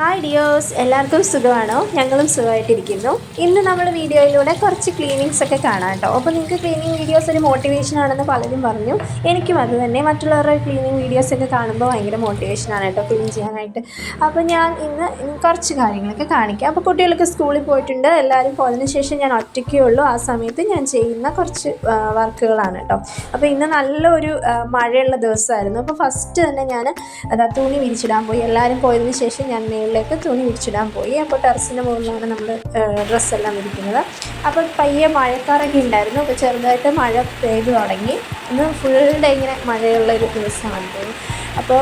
Hi ഡിയോസ് എല്ലാവർക്കും സുഖമാണോ? ഞങ്ങളും സുഖമായിട്ടിരിക്കുന്നു. ഇന്ന് നമ്മൾ വീഡിയോയിലൂടെ കുറച്ച് ക്ലീനിങ്സ് ഒക്കെ കാണാം കേട്ടോ. അപ്പോൾ നിങ്ങൾക്ക് ക്ലീനിങ് വീഡിയോസ് ഒരു മോട്ടിവേഷൻ ആണെന്ന് പലരും പറഞ്ഞു. എനിക്കും അത് തന്നെ. മറ്റുള്ളവരുടെ ക്ലീനിങ് വീഡിയോസ് ഒക്കെ കാണുമ്പോൾ ഭയങ്കര മോട്ടിവേഷനാണ് കേട്ടോ ക്ലീൻ ചെയ്യാനായിട്ട്. അപ്പോൾ ഞാൻ ഇന്ന് കുറച്ച് കാര്യങ്ങളൊക്കെ കാണിക്കാം. അപ്പോൾ കുട്ടികളൊക്കെ സ്കൂളിൽ പോയിട്ടുണ്ട്. എല്ലാവരും പോയതിനു ശേഷം ഞാൻ ഒറ്റയ്ക്കേ ഉള്ളൂ. ആ സമയത്ത് ഞാൻ ചെയ്യുന്ന കുറച്ച് വർക്കുകളാണ് കേട്ടോ. അപ്പോൾ ഇന്ന് നല്ലൊരു മഴയുള്ള ദിവസമായിരുന്നു. അപ്പോൾ ഫസ്റ്റ് തന്നെ ഞാൻ തുണി വിരിച്ചിടാൻ പോയി. എല്ലാവരും പോയതിന് ശേഷം ഞാൻ മേളിലേക്ക് തുണി വിരിച്ചിടാൻ പോയി. അപ്പോൾ ടെറസിന്റെ മുകളിലാണ് നമ്മൾ ഡ്രസ്സെല്ലാം വിരിക്കുന്നത് അപ്പോൾ പയ്യെ മഴക്കാറൊക്കെ ഉണ്ടായിരുന്നു. അപ്പോൾ ചെറുതായിട്ട് മഴ പെയ്തു തുടങ്ങി. ഇന്ന് ഫുൾ ഡേ ഇങ്ങനെ മഴയുള്ള ഒരു ദിവസമാണ്. അപ്പോൾ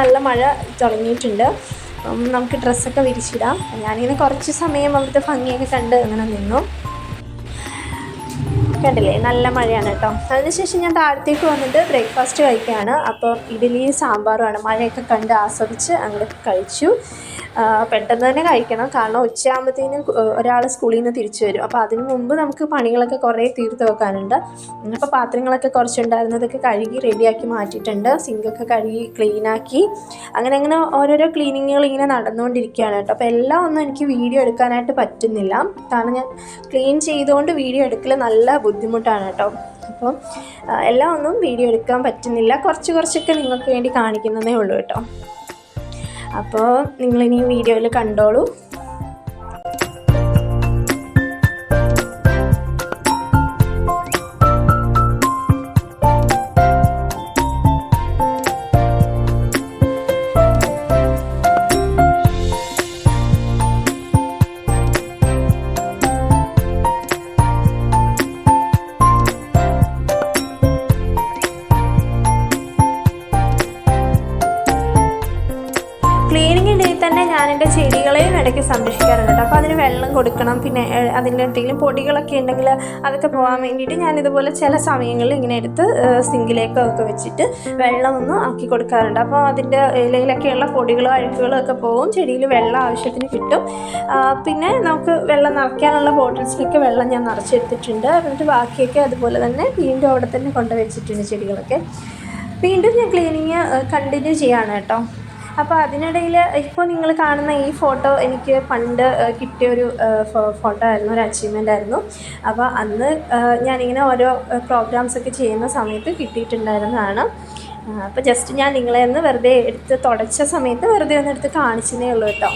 നല്ല മഴ തുടങ്ങിയിട്ടുണ്ട്. നമുക്ക് ഡ്രസ്സൊക്കെ വിരിച്ചിടാം. ഞാനിങ്ങനെ കുറച്ച് സമയം അവിടുത്തെ ഭംഗിയൊക്കെ കണ്ട് അങ്ങനെ നിന്നു. കണ്ടില്ലേ? നല്ല മഴയാണ് കേട്ടോ. അതിനുശേഷം ഞാൻ താഴത്തേക്ക് വന്നിട്ട് ബ്രേക്ക്ഫാസ്റ്റ് കഴിക്കുകയാണ്. അപ്പോൾ ഇഡ്ഡലി സാമ്പാറുമാണ് മഴയൊക്കെ കണ്ട് ആസ്വദിച്ച് അങ്ങോട്ട് കഴിച്ചു. പെട്ടെന്ന് തന്നെ കഴിക്കണം. കാരണം ഉച്ചയാകുമ്പോഴത്തേനും ഒരാൾ സ്കൂളിൽ നിന്ന് തിരിച്ചു വരും. അപ്പോൾ അതിന് മുമ്പ് നമുക്ക് പണികളൊക്കെ കുറേ തീർത്ത് വെക്കാനുണ്ട്. അപ്പോൾ പാത്രങ്ങളൊക്കെ കുറച്ചുണ്ടായിരുന്നതൊക്കെ കഴുകി റെഡിയാക്കി മാറ്റിയിട്ടുണ്ട്. സിങ്കൊക്കെ കഴുകി ക്ലീനാക്കി അങ്ങനെ അങ്ങനെ ഓരോരോ ക്ലീനിങ്ങുകൾ ഇങ്ങനെ നടന്നുകൊണ്ടിരിക്കുകയാണ് കേട്ടോ. അപ്പോൾ എല്ലാം ഒന്നും എനിക്ക് വീഡിയോ എടുക്കാനായിട്ട് പറ്റുന്നില്ല. കാരണം ഞാൻ ക്ലീൻ ചെയ്തുകൊണ്ട് വീഡിയോ എടുക്കൽ നല്ല ബുദ്ധിമുട്ടാണ് കേട്ടോ. അപ്പം എല്ലാം ഒന്നും വീഡിയോ എടുക്കാൻ പറ്റുന്നില്ല. കുറച്ച് കുറച്ചൊക്കെ നിങ്ങൾക്ക് വേണ്ടി കാണിക്കുന്നതേ ഉള്ളൂ കേട്ടോ. അപ്പോൾ നിങ്ങളിനി വീഡിയോയിൽ കണ്ടോളൂ. തന്നെ ഞാൻ എന്റെ ചെടികളെയും ഇടയ്ക്ക് സംരക്ഷിക്കാറുണ്ട്. അപ്പോൾ അതിന് വെള്ളം കൊടുക്കണം. പിന്നെ അതിന്റെ എന്തെങ്കിലും പൊടികളൊക്കെ ഉണ്ടെങ്കിൽ അതൊക്കെ പോകാൻ വേണ്ടിയിട്ട് ഞാൻ ഇതുപോലെ ചില സമയങ്ങളിൽ ഇങ്ങനെ എടുത്ത് സിങ്കിലേക്കോ ഒക്കെ വെച്ചിട്ട് വെള്ളമൊന്നും ആക്കി കൊടുക്കാറുണ്ട്. അപ്പോൾ അതിന്റെ ഇലയിലൊക്കെയുള്ള പൊടികളും അഴുക്കുകളും ഒക്കെ പോകും ചെടിയിൽ വെള്ളം ആവശ്യത്തിന് കിട്ടും. പിന്നെ നമുക്ക് വെള്ളം നിറയ്ക്കാനുള്ള ബോട്ടിൽസിലൊക്കെ വെള്ളം ഞാൻ നിറച്ചെടുത്തിട്ടുണ്ട്. എന്നിട്ട് ബാക്കിയൊക്കെ അതുപോലെ തന്നെ വീണ്ടും അവിടെ തന്നെ കൊണ്ടുവച്ചിട്ടുണ്ട് ചെടികളൊക്കെ. വീണ്ടും ഞാൻ ക്ലീനിങ് കണ്ടിന്യൂ ചെയ്യാണ് കേട്ടോ. അപ്പോൾ അതിനിടയിൽ ഇപ്പോൾ നിങ്ങൾ കാണുന്ന ഈ ഫോട്ടോ എനിക്ക് പണ്ട് കിട്ടിയ ഒരു ഫോട്ടോ ആയിരുന്നു ഒരു അച്ചീവ്മെന്റ് ആയിരുന്നു. അപ്പോൾ അന്ന് ഞാനിങ്ങനെ ഓരോ പ്രോഗ്രാംസൊക്കെ ചെയ്യുന്ന സമയത്ത് കിട്ടിയിട്ടുണ്ടായിരുന്നതാണ്. അപ്പോൾ ജസ്റ്റ് ഞാൻ നിങ്ങളെ ഒന്ന് വെറുതെ എടുത്ത് തുടച്ച സമയത്ത് വെറുതെ ഒന്ന് എടുത്ത് കാണിച്ചതേ ഉള്ളൂ കേട്ടോ.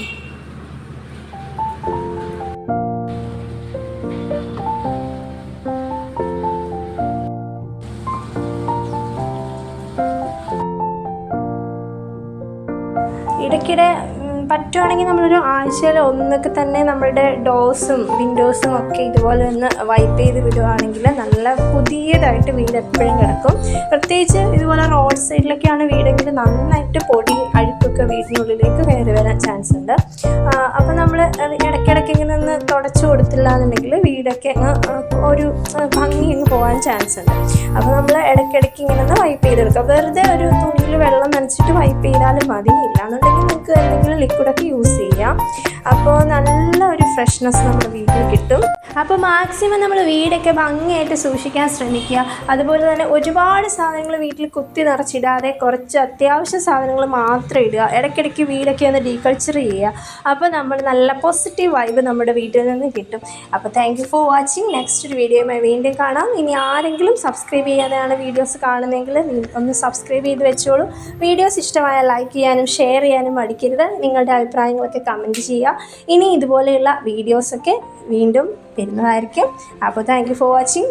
ഇടയ്ക്കിടെ ഉം, പറ്റുവാണെങ്കിൽ നമ്മളൊരു ആഴ്ചയിൽ ഒന്നൊക്കെ തന്നെ നമ്മളുടെ ഡോസും വിൻഡോസും ഒക്കെ ഇതുപോലെ ഒന്ന് വൈപ്പ് ചെയ്ത് വിടുവാണെങ്കിൽ നല്ല പുതിയതായിട്ട് വീട് എപ്പോഴും കിടക്കും. പ്രത്യേകിച്ച് ഇതുപോലെ റോഡ് സൈഡിലൊക്കെയാണ് വീടെങ്കിൽ നന്നായിട്ട് പൊടി അഴുക്കൊക്കെ വീടിനുള്ളിലേക്ക് കയറി വരാൻ ചാൻസ് ഉണ്ട്. അപ്പോൾ നമ്മൾ ഇടയ്ക്കിടയ്ക്ക് ഇങ്ങനെ ഒന്ന് തുടച്ചു കൊടുത്തില്ല എന്നുണ്ടെങ്കിൽ വീടൊക്കെ അങ്ങ് ഒരു ഭംഗി അങ്ങ് പോകാൻ ചാൻസ് ഉണ്ട്. അപ്പോൾ നമ്മൾ ഇടയ്ക്കിടയ്ക്ക് ഇങ്ങനെ ഒന്ന് വൈപ്പ് ചെയ്തെടുക്കുക വെറുതെ ഒരു തുണിയിൽ വെള്ളം നനച്ചിട്ട് വൈപ്പ് ചെയ്താലും മതി ഇല്ലാന്നുണ്ടെങ്കിൽ നിങ്ങൾക്ക് എന്തെങ്കിലും ലിക്വിഡൊക്കെ യൂസ് ചെയ്യാം. അപ്പോൾ നല്ല ഒരു ഫ്രഷ്നെസ് നമ്മുടെ വീട്ടിൽ കിട്ടും. അപ്പോൾ മാക്സിമം നമ്മൾ വീടൊക്കെ ഭംഗിയായിട്ട് സൂക്ഷിക്കാൻ ശ്രമിക്കുക. അതുപോലെ തന്നെ ഒരുപാട് സാധനങ്ങൾ വീട്ടിൽ കുത്തി നിറച്ചിടാതെ കുറച്ച് അത്യാവശ്യ സാധനങ്ങൾ മാത്രം ഇടുക. ഇടയ്ക്കിടയ്ക്ക് വീടൊക്കെ ഒന്ന് ഡീകൾച്ചർ ചെയ്യുക. അപ്പോൾ നമ്മൾ നല്ല പോസിറ്റീവ് വൈബ് നമ്മുടെ വീട്ടിൽ നിന്ന് കിട്ടും. അപ്പോൾ thank you for watching next ഒരു വീഡിയോയുമായി വീണ്ടും കാണാം. ഇനി ആരെങ്കിലും സബ്സ്ക്രൈബ് ചെയ്യാതെയാണ് വീഡിയോസ് കാണുന്നതെങ്കിൽ ഒന്ന് സബ്സ്ക്രൈബ് ചെയ്ത് വെച്ചോളൂ. വീഡിയോസ് ഇഷ്ടമായ ലൈക്ക് ചെയ്യാനും ഷെയർ ചെയ്യാനും മടിക്കരുത്. നിങ്ങളുടെ അഭിപ്രായങ്ങളൊക്കെ കമന്റ് ചെയ്യുക. ഇനി ഇതുപോലെയുള്ള വീഡിയോസൊക്കെ വീണ്ടും വരുന്നതായിരിക്കും. അപ്പോൾ താങ്ക് യു ഫോർ വാച്ചിങ്